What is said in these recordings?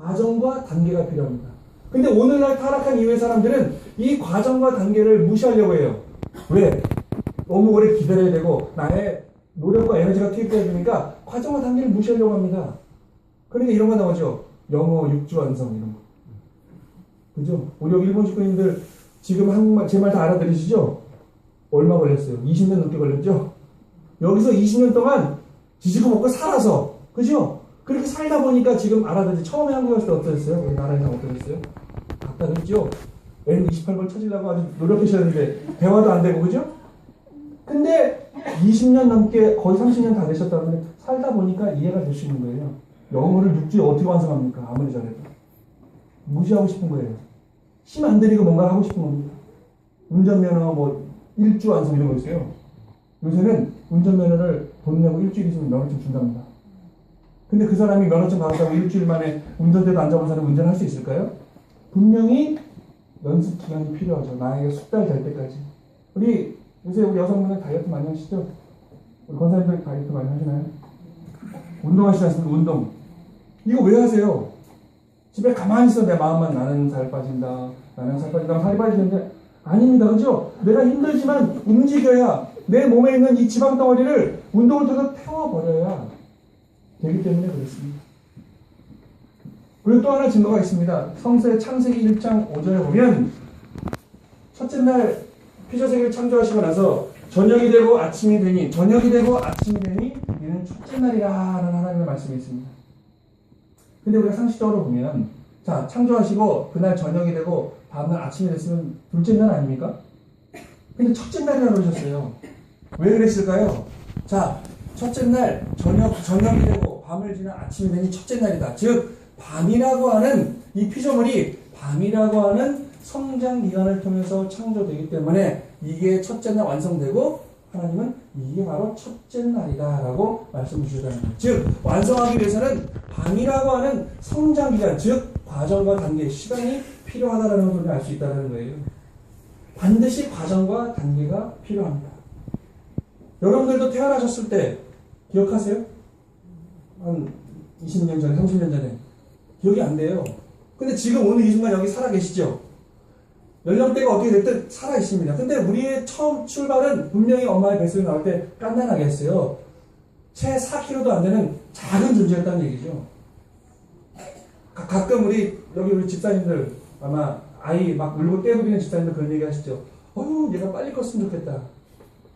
과정과 단계가 필요합니다. 근데 오늘날 타락한 이후의 사람들은 이 과정과 단계를 무시하려고 해요. 왜? 너무 오래 기다려야 되고 나의 노력과 에너지가 투입돼야 되니까 과정과 단계를 무시하려고 합니다. 그러니까 이런 거 나오죠. 영어 육주 완성 이런 거. 그죠? 우리 여기 일본 식구님들 지금 한국말 제 말 다 알아들으시죠? 얼마 걸렸어요? 20년 넘게 걸렸죠? 여기서 20년 동안 지지고 먹고 살아서 그죠? 그렇게 살다 보니까 지금 알아듣지 처음에 한국 왔을 때 어떠셨어요? 우리 나라에서 어떠셨어요? 답답했죠? N28번 찾으려고 아주 노력하셨는데 대화도 안 되고 그죠? 근데 20년 넘게 거의 30년 다 되셨다면 살다 보니까 이해가 될 수 있는 거예요. 영어를 6주에 어떻게 완성합니까? 아무리 잘해도. 무시하고 싶은 거예요. 힘 안 들이고 뭔가 하고 싶은 겁니다. 운전면허 뭐 일주 완성 이런 거 있어요. 요새는 운전면허를 돈 내고 일주일 있으면 면허증 준답니다. 근데 그 사람이 면허증 받았다고 일주일 만에 운전대도 안 잡은 사람이 운전할 수 있을까요? 분명히 연습 기간이 필요하죠. 나에게 숙달 될 때까지. 우리 요새 우리 여성분들 다이어트 많이 하시죠? 우리 권사님들 다이어트 많이 하시나요? 운동하시지 않습니까? 운동. 이거 왜 하세요? 집에 가만히 있어 내 마음만 나는 살 빠진다. 나는 살 빠진다. 살이 빠지는데 아닙니다. 그죠? 내가 힘들지만 움직여야 내 몸에 있는 이 지방 덩어리를 운동을 통해서 태워버려야 되기 때문에 그렇습니다. 그리고 또 하나 증거가 있습니다. 성서의 창세기 1장 5절에 보면 첫째 날 피조세계를 창조하시고 나서 저녁이 되고 아침이 되니 저녁이 되고 아침이 되니 이는 첫째 날이라는 하나님의 말씀이 있습니다. 근데 우리가 상식적으로 보면 자 창조하시고 그날 저녁이 되고 다음날 아침이 됐으면 둘째 날 아닙니까? 근데 첫째 날이라고 그러셨어요. 왜 그랬을까요? 자 첫째 날 저녁 저녁이 되고 밤을 지나 아침이 되니 첫째 날이다. 즉 밤이라고 하는 이 피조물이 밤이라고 하는 성장 기간을 통해서 창조되기 때문에 이게 첫째 날 완성되고 하나님은 이게 바로 첫째 날이다라고 말씀 주셨다는 거예요. 즉 완성하기 위해서는 밤이라고 하는 성장 기간, 즉 과정과 단계, 시간이 필요하다라는 것을 알 수 있다는 거예요. 반드시 과정과 단계가 필요합니다. 여러분들도 태어나셨을 때 기억하세요? 한 20년 전에, 30년 전에 기억이 안 돼요. 근데 지금 오늘 이 순간 여기 살아 계시죠? 연령대가 어떻게 됐든 살아 있습니다. 근데 우리의 처음 출발은 분명히 엄마의 뱃속에 나올 때 깐난하게 했어요. 채 4kg도 안 되는 작은 존재였다는 얘기죠. 가, 가끔 우리 여기 우리 집사님들 아마 아이 막 울고 떼부리는 집사님들 그런 얘기 하시죠. 어휴 얘가 빨리 컸으면 좋겠다.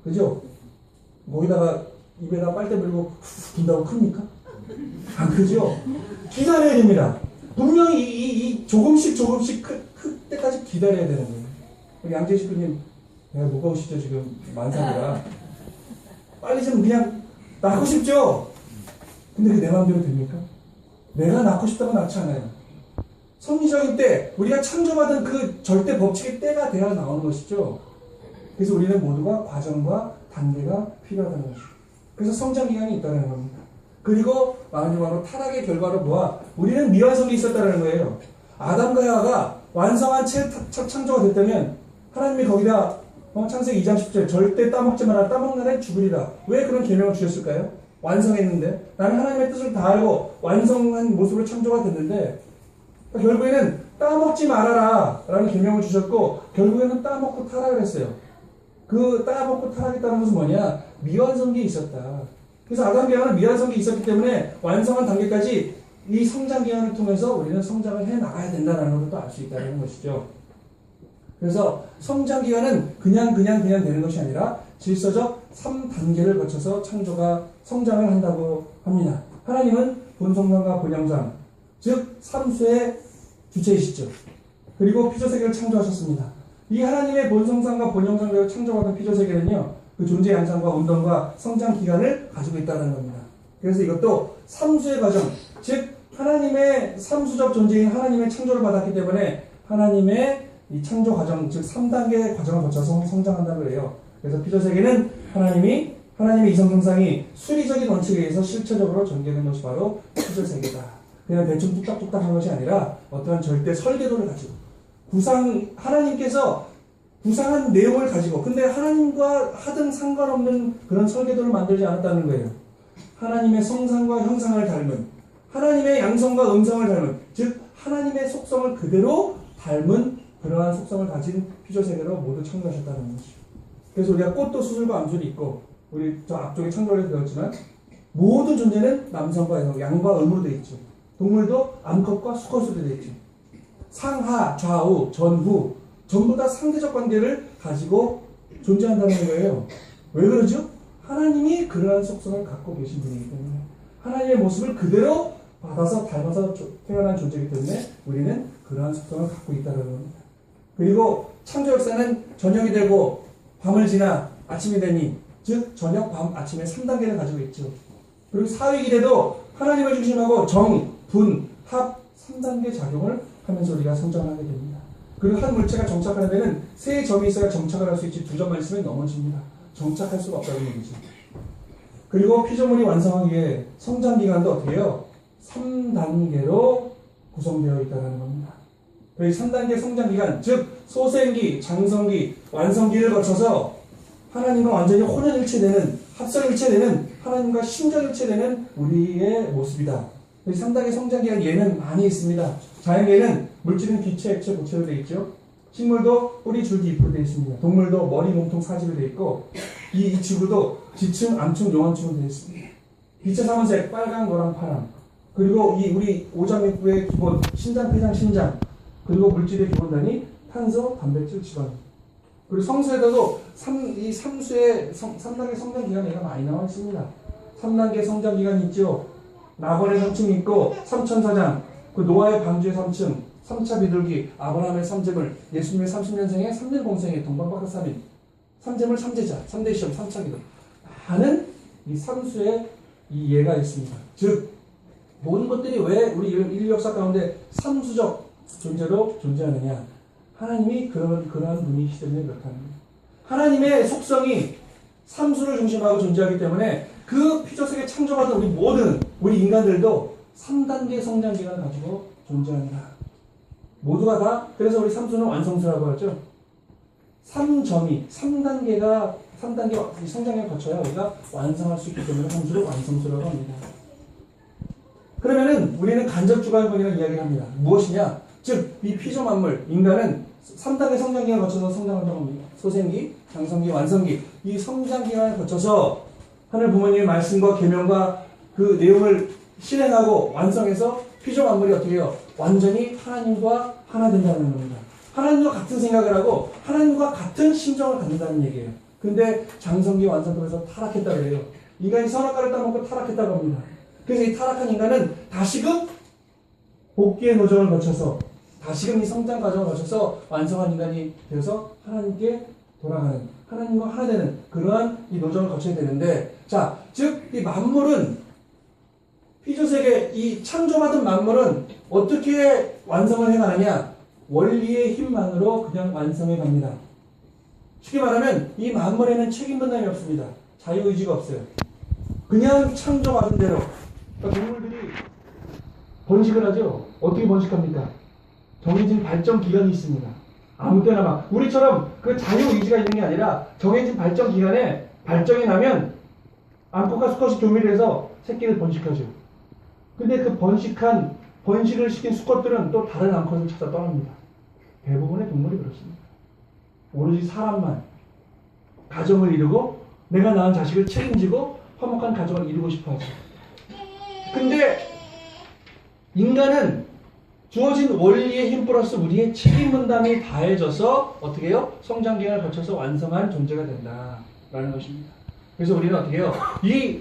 그죠? 거기다가 입에다 빨대 물고 후 분다고 큽니까? 안 크죠? 기다려야 됩니다. 분명히 이, 이, 이 조금씩 조금씩 크, 클 때까지 기다려야 되는 거예요. 우리 양재식 군님, 내가 무거우시죠, 지금 만삭이라. 빨리 좀 그냥 낳고 싶죠? 근데 그게 내 마음대로 됩니까? 내가 낳고 싶다고 낳지 않아요. 성리적인 때, 우리가 창조받은 그 절대 법칙의 때가 돼야 나오는 것이죠. 그래서 우리는 모두가 과정과 단계가 필요하다는 것이죠. 그래서 성장 기간이 있다는 겁니다. 그리고 마지막으로 타락의 결과로 보아 우리는 미완성이 있었다는 거예요. 아담과 야가 완성한 채첫 창조가 됐다면 하나님이 거기다 어, 창세기 2장 10절 절대 따먹지 마라 따먹는 애 죽으리라 왜 그런 계명을 주셨을까요? 완성했는데 나는 하나님의 뜻을 다 알고 완성한 모습으로 창조가 됐는데 결국에는 따먹지 말아라 라는 계명을 주셨고 결국에는 따먹고 타락을 했어요. 그 따먹고 타락했다는 것은 뭐냐 미완성기 있었다. 그래서 아담 계하는 미완성기 있었기 때문에 완성한 단계까지 이 성장 기간을 통해서 우리는 성장을 해 나가야 된다는 것도 알 수 있다는 것이죠. 그래서 성장 기간은 그냥 그냥 그냥 되는 것이 아니라 질서적 3단계를 거쳐서 창조가 성장을 한다고 합니다. 하나님은 본성상과 본영상, 즉 삼수의 주체이시죠. 그리고 피조 세계를 창조하셨습니다. 이 하나님의 본성상과 본영상대로 창조받은 피조 세계는요, 그 존재 양상과 운동과 성장 기간을 가지고 있다는 겁니다. 그래서 이것도 삼수의 과정, 즉 하나님의 삼수적 존재인 하나님의 창조를 받았기 때문에 하나님의 이 창조 과정, 즉 3단계 과정을 거쳐서 성장한다고 해요. 그래서 피조세계는 하나님이 하나님의 이성성상이 수리적인 원칙에 의해서 실체적으로 전개된 것이 바로 피조세계다. 그냥 대충 뚝딱뚝딱 한 것이 아니라 어떠한 절대 설계도를 가지고 구상 하나님께서 구상한 내용을 가지고 근데 하나님과 하등 상관없는 그런 설계도를 만들지 않았다는 거예요. 하나님의 성상과 형상을 닮은 하나님의 양성과 음성을 닮은 즉 하나님의 속성을 그대로 닮은 그러한 속성을 가진 피조세계로 모두 창조하셨다는 것이죠. 그래서 우리가 꽃도 수술과 암술이 있고 우리 저 앞쪽에 창조를 배웠지만 모든 존재는 남성과 여성, 양과 음으로 되어 있죠. 동물도 암컷과 수컷으로 되어 있죠. 상하, 좌우, 전후 전부 다 상대적 관계를 가지고 존재한다는 거예요. 왜 그러죠? 하나님이 그러한 속성을 갖고 계신 분이기 때문에 하나님의 모습을 그대로 받아서 닮아서 조- 태어난 존재이기 때문에 우리는 그러한 속성을 갖고 있다는 겁니다. 그리고 창조 역사는 저녁이 되고 밤을 지나 아침이 되니 즉 저녁, 밤, 아침의 3단계를 가지고 있죠. 그리고 사위기대도 하나님을 중심하고 정, 분, 합 3단계 작용을 하면서 우리가 성장하게 됩니다. 그리고 한 물체가 정착하는 데는 세 점이 있어야 정착을 할 수 있지 두 점만 있으면 넘어집니다. 정착할 수가 없다는 얘기죠. 그리고 피조물이 완성하기 위해 성장 기간도 해요? 3단계로 구성되어 있다는 겁니다. 이 3단계 성장 기간, 즉 소생기, 장성기, 완성기를 거쳐서 하나님과 완전히 혼연일체되는 합성일체되는 하나님과 신정일체되는 우리의 모습이다. 이 3단계 성장 기간 예는 많이 있습니다. 자연계는 물질은 기체, 액체, 고체로 되어 있죠. 식물도 뿌리, 줄기, 잎으로 되어 있습니다. 동물도 머리, 몸통, 사지로 되어 있고 이, 이 지구도 지층, 암층, 용암층으로 되어 있습니다. 빛의 삼원색 빨강, 노랑, 파랑 그리고 이 우리 오장육부의 기본 신장, 폐장, 신장 그리고 물질의 기본단위 탄소, 단백질, 지방 그리고 성수에도 3, 이 삼수의 성, 3단계 성장 기간이 많이 나와 있습니다. 3단계 성장 기간이 있죠. 나번의 3층이 있고 삼천사장 그 노아의 방주의 3층 3차 비둘기 아브라함의 삼재물 예수님의 30년생의 3일 공생의 동방박사 3인 삼재물 삼재자 3대 시험 3차 기도 많은 이 삼수의 이 예가 있습니다. 즉 모든 것들이 왜 우리 인류 역사 가운데 삼수적 존재로 존재하느냐 하나님이 그런 그러한 분이시기 때문에 그렇다는 거예요. 하나님의 속성이 삼수를 중심하고 존재하기 때문에 그 피조세계 창조받은 우리 모든 우리 인간들도 3단계 성장 기간을 가지고 존재한다. 모두가 다 그래서 우리 삼수는 완성수라고 하죠. 3점이 3단계가 3단계 성장에 거쳐야 우리가 완성할 수 있기 때문에 삼수를 완성수라고 합니다. 그러면은 우리는 간접 주관론이라는 이야기를 합니다. 무엇이냐? 즉, 이 피조 만물, 인간은 3단계 성장기간을 거쳐서 성장한다고 합니다. 소생기, 장성기, 완성기. 이 성장기간을 거쳐서 하늘 부모님의 말씀과 계명과 그 내용을 실행하고 완성해서 피조 만물이 어떻게 해요? 완전히 하나님과 하나 된다는 겁니다. 하나님과 같은 생각을 하고 하나님과 같은 심정을 갖는다는 얘기예요. 근데 장성기 완성되면서 타락했다 그래요. 인간이 선악과를 따먹고 타락했다고 합니다. 그래서 이 타락한 인간은 다시금 복귀의 노정을 거쳐서 다시금 이 성장 과정을 거쳐서 완성한 인간이 되어서 하나님께 돌아가는 하나님과 하나 되는 그러한 이 노정을 거쳐야 되는데 자, 즉 이 만물은 피조세계 이 창조받은 만물은 어떻게 완성을 해가느냐 원리의 힘만으로 그냥 완성해 갑니다. 쉽게 말하면 이 만물에는 책임 분담이 없습니다. 자유의지가 없어요. 그냥 창조받은 대로 그러니까 동물들이 번식을 하죠. 어떻게 번식합니까? 정해진 발전 기간이 있습니다. 아무 때나 막 우리처럼 그 자유 의지가 있는 게 아니라 정해진 발전 기간에 발정이 나면 암컷과 수컷이 교미를 해서 새끼를 번식하죠. 근데 그 번식한 번식을 시킨 수컷들은 또 다른 암컷을 찾아 떠납니다. 대부분의 동물이 그렇습니다. 오로지 사람만 가정을 이루고 내가 낳은 자식을 책임지고 화목한 가정을 이루고 싶어 하죠. 근데 인간은 주어진 원리의 힘 플러스 우리의 책임 분담이 다해져서 어떻게 해요? 성장 기간을 거쳐서 완성한 존재가 된다라는 것입니다. 그래서 우리는 어떻게 해요? 이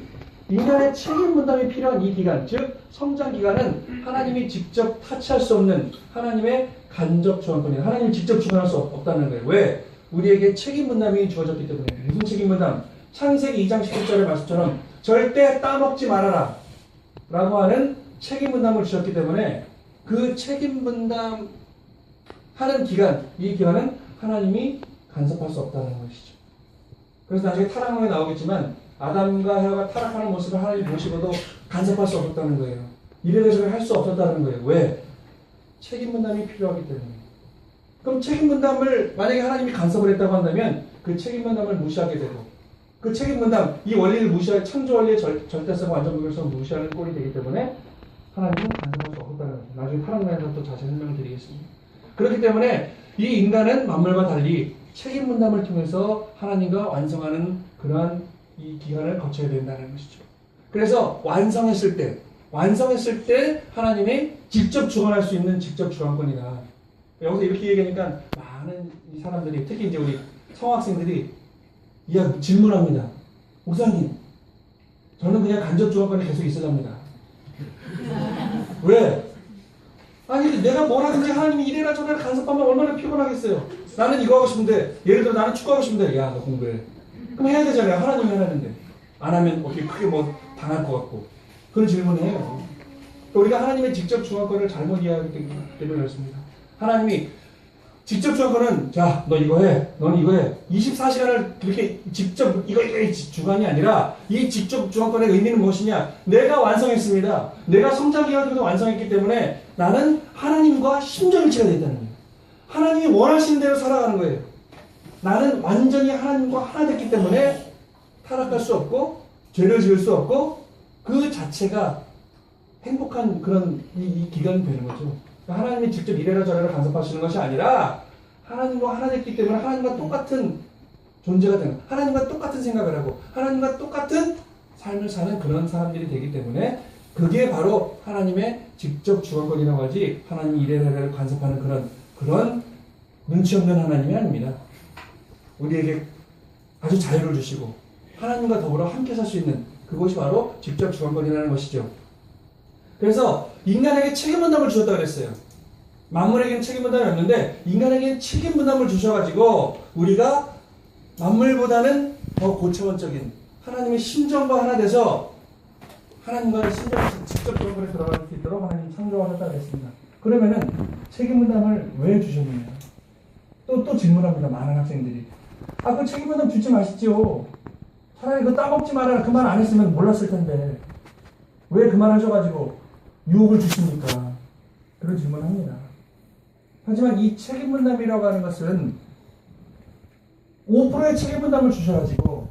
인간의 책임 분담이 필요한 이 기간, 즉 성장 기간은 하나님이 직접 타치할 수 없는 하나님의 간접 주관권이에요. 하나님이 직접 주관할 수 없- 없다는 거예요. 왜? 우리에게 책임 분담이 주어졌기 때문에. 무슨 책임 분담? 창세기 2장 11절의 말씀처럼 절대 따먹지 말아라. 라고 하는 책임 분담을 주셨기 때문에 그 책임 분담 하는 기간, 이 기간은 하나님이 간섭할 수 없다는 것이죠. 그래서 나중에 타락문에 나오겠지만 아담과 헤아가 타락하는 모습을 하나님 보시고도 간섭할 수 없었다는 거예요. 이래저래 할수 없었다는 거예요. 왜? 책임 분담이 필요하기 때문에. 그럼 책임 분담을 만약에 하나님이 간섭을 했다고 한다면 그 책임 분담을 무시하게 되고 그 책임 분담 이 원리를 무시할 창조 원리의 절, 절대성 완전 무결성 무시하는 꼴이 되기 때문에 하나님은 간섭할 수 없다는 거죠. 나중에 타락나에서 또 자세히 설명을 드리겠습니다. 그렇기 때문에 이 인간은 만물과 달리 책임 분담을 통해서 하나님과 완성하는 그러한 이 기간을 거쳐야 된다는 것이죠. 그래서 완성했을 때, 완성했을 때 하나님이 직접 주관할 수 있는 직접 주관권이다. 여기서 이렇게 얘기하니까 많은 이 사람들이 특히 이제 우리 성학생들이 이야 질문합니다. 목사님, 저는 그냥 간접 주관권이 계속 있어야 합니다. 왜? 아니 내가 뭘 하든지 하나님이 이래라 저래라 간섭하면 얼마나 피곤하겠어요. 나는 이거 하고 싶은데 예를 들어 나는 축구 하고 싶은데 야 너 공부해. 그럼 해야 되잖아요. 하나님이 하라는데 안 하면 어떻게 크게 뭐 당할 것 같고 그런 질문을 해요. 그러니까 우리가 하나님의 직접 주관권을 잘못 이해하기 때문에 그렇습니다. 하나님이 직접 주관권은 자 너 이거 해, 넌 이거 해. 24시간을 그렇게 직접 이거 이거 주관이 아니라 이 직접 주관권의 의미는 무엇이냐? 내가 완성했습니다. 내가 성장기가지고 완성했기 때문에 나는 하나님과 심정일치가 됐다는 거예요. 하나님이 원하시는 대로 살아가는 거예요. 나는 완전히 하나님과 하나 됐기 때문에 타락할 수 없고 죄를 지을 수 없고 그 자체가 행복한 그런 이, 이 기간이 되는 거죠. 하나님이 직접 이래라 저래라 간섭하시는 것이 아니라 하나님과 하나 됐기 때문에 하나님과 똑같은 존재가 되는 하나님과 똑같은 생각을 하고 하나님과 똑같은 삶을 사는 그런 사람들이 되기 때문에 그게 바로 하나님의 직접 주관권이라고 하지 하나님이 이래라 저래라 간섭하는 그런 그런 눈치 없는 하나님이 아닙니다. 우리에게 아주 자유를 주시고 하나님과 더불어 함께 살 수 있는 그것이 바로 직접 주관권이라는 것이죠. 그래서 인간에게 책임 분담을 주셨다 그랬어요. 만물에게는 책임 분담이 없는데 인간에게는 책임 분담을 주셔가지고 우리가 만물보다는 더 고차원적인 하나님의 심정과 하나 돼서 하나님과 심정 직접 주관권에 들어갈 수 있도록 하나님 창조하셨다 그랬습니다. 그러면은 책임 분담을 왜 주셨느냐? 또, 또 질문합니다. 많은 학생들이. 아, 그 책임 분담 주지 마시죠. 차라리 그거 따먹지 마라. 그 말 안 했으면 몰랐을 텐데. 왜 그 말 하셔가지고 유혹을 주십니까? 그런 질문을 합니다. 하지만 이 책임 분담이라고 하는 것은 5%의 책임 분담을 주셔가지고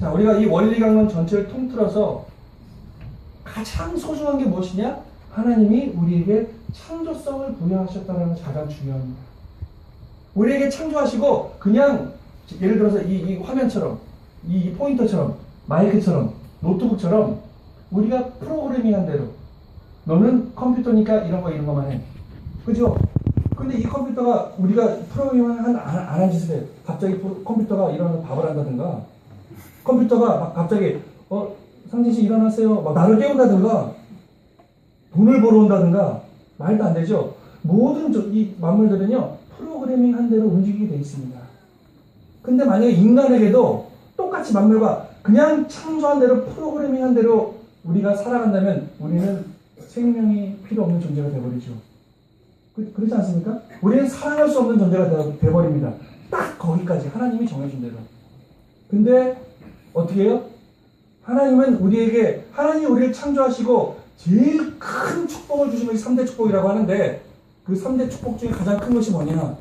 자 우리가 이 원리 강론 전체를 통틀어서 가장 소중한 게 무엇이냐? 하나님이 우리에게 창조성을 부여하셨다는 가장 중요합니다. 우리에게 창조하시고 그냥 예를 들어서 이, 이 화면처럼 이, 이 포인터처럼 마이크처럼 노트북처럼 우리가 프로그래밍 한 대로 너는 컴퓨터니까 이런 거 이런 거만 해. 그죠? 근데 이 컴퓨터가 우리가 프로그래밍을 한, 안, 안한 짓을 해. 갑자기 컴퓨터가 일어나서 밥을 한다든가 컴퓨터가 막 갑자기 어 상진 씨 일어나세요. 막 나를 깨운다든가 돈을 벌어온다든가 말도 안 되죠. 모든 저- 이 만물들은요 프로그래밍 한 대로 움직이게 돼 있습니다. 근데 만약에 인간에게도 똑같이 만물과 그냥 창조한 대로 프로그래밍 한 대로 우리가 살아간다면 우리는 생명이 필요 없는 존재가 되어버리죠. 그, 그렇지 않습니까? 우리는 살아갈 수 없는 존재가 되- 되어버립니다. 딱 거기까지 하나님이 정해준 대로. 근데 어떻게 해요? 하나님은 우리에게 하나님이 우리를 창조하시고 제일 큰 축복을 것이 3대 축복이라고 하는데 그 3대 축복 중에 가장 큰 것이 뭐냐?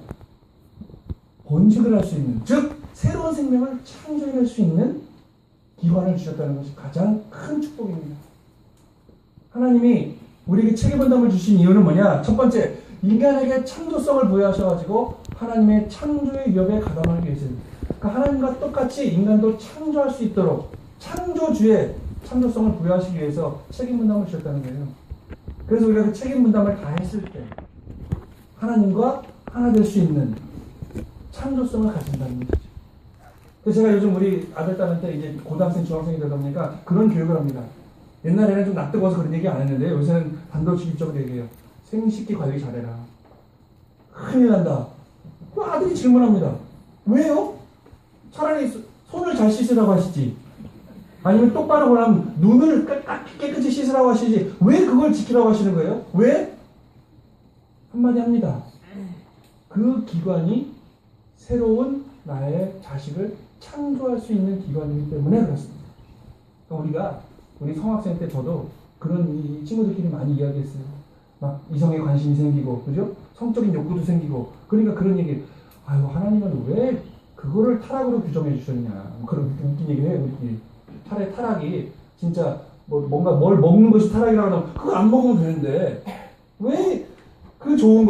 번식을 할 수 있는 즉 새로운 생명을 창조해낼 수 있는 기관을 주셨다는 것이 가장 큰 축복입니다. 하나님이 우리에게 책임 분담을 주신 이유는 뭐냐? 첫 번째, 인간에게 창조성을 부여하셔가지고 하나님의 창조의 위협에 가담하기 위해서입니다. 그러니까 하나님과 똑같이 인간도 창조할 수 있도록 창조주의 창조성을 부여하시기 위해서 책임 분담을 주셨다는 거예요. 그래서 우리가 그 책임 분담을 다 했을 때 하나님과 하나 될 수 있는 창조성을 가진다는 것이죠. 그래서 제가 요즘 우리 아들, 딸한테 이제 고등학생, 중학생이 되다 보니까 그런 교육을 합니다. 옛날에는 좀 낯뜨거워서 그런 얘기 안 했는데 요새는 단도직입적으로 얘기해요. 생식기 관리 잘해라. 큰일 난다. 그 아들이 질문합니다. 왜요? 차라리 소- 손을 잘 씻으라고 하시지. 아니면 똑바로 보라면 눈을 깨끗이 씻으라고 하시지. 왜 그걸 지키라고 하시는 거예요? 왜? 한마디 합니다. 그 기관이 새로운 나의 자식을 창조할 수 있는 기관이기 때문에 그렇습니다. 그러니까 우리가 우리 성학생 때 저도 그런 이 친구들끼리 많이 이야기했어요. 막 이성에 관심이 생기고, 그죠? 성적인 욕구도 생기고. 그러니까 그런 얘기, 아유, 하나님은 왜 그거를 타락으로 규정해 주셨냐. 뭐 그런 웃긴 얘기를 해요, 우리끼리. 타락, 타락이 진짜 뭐 뭔가 뭘 먹는 것이 타락이라고 하면 그거 안 먹으면 되는데 왜 그 좋은 것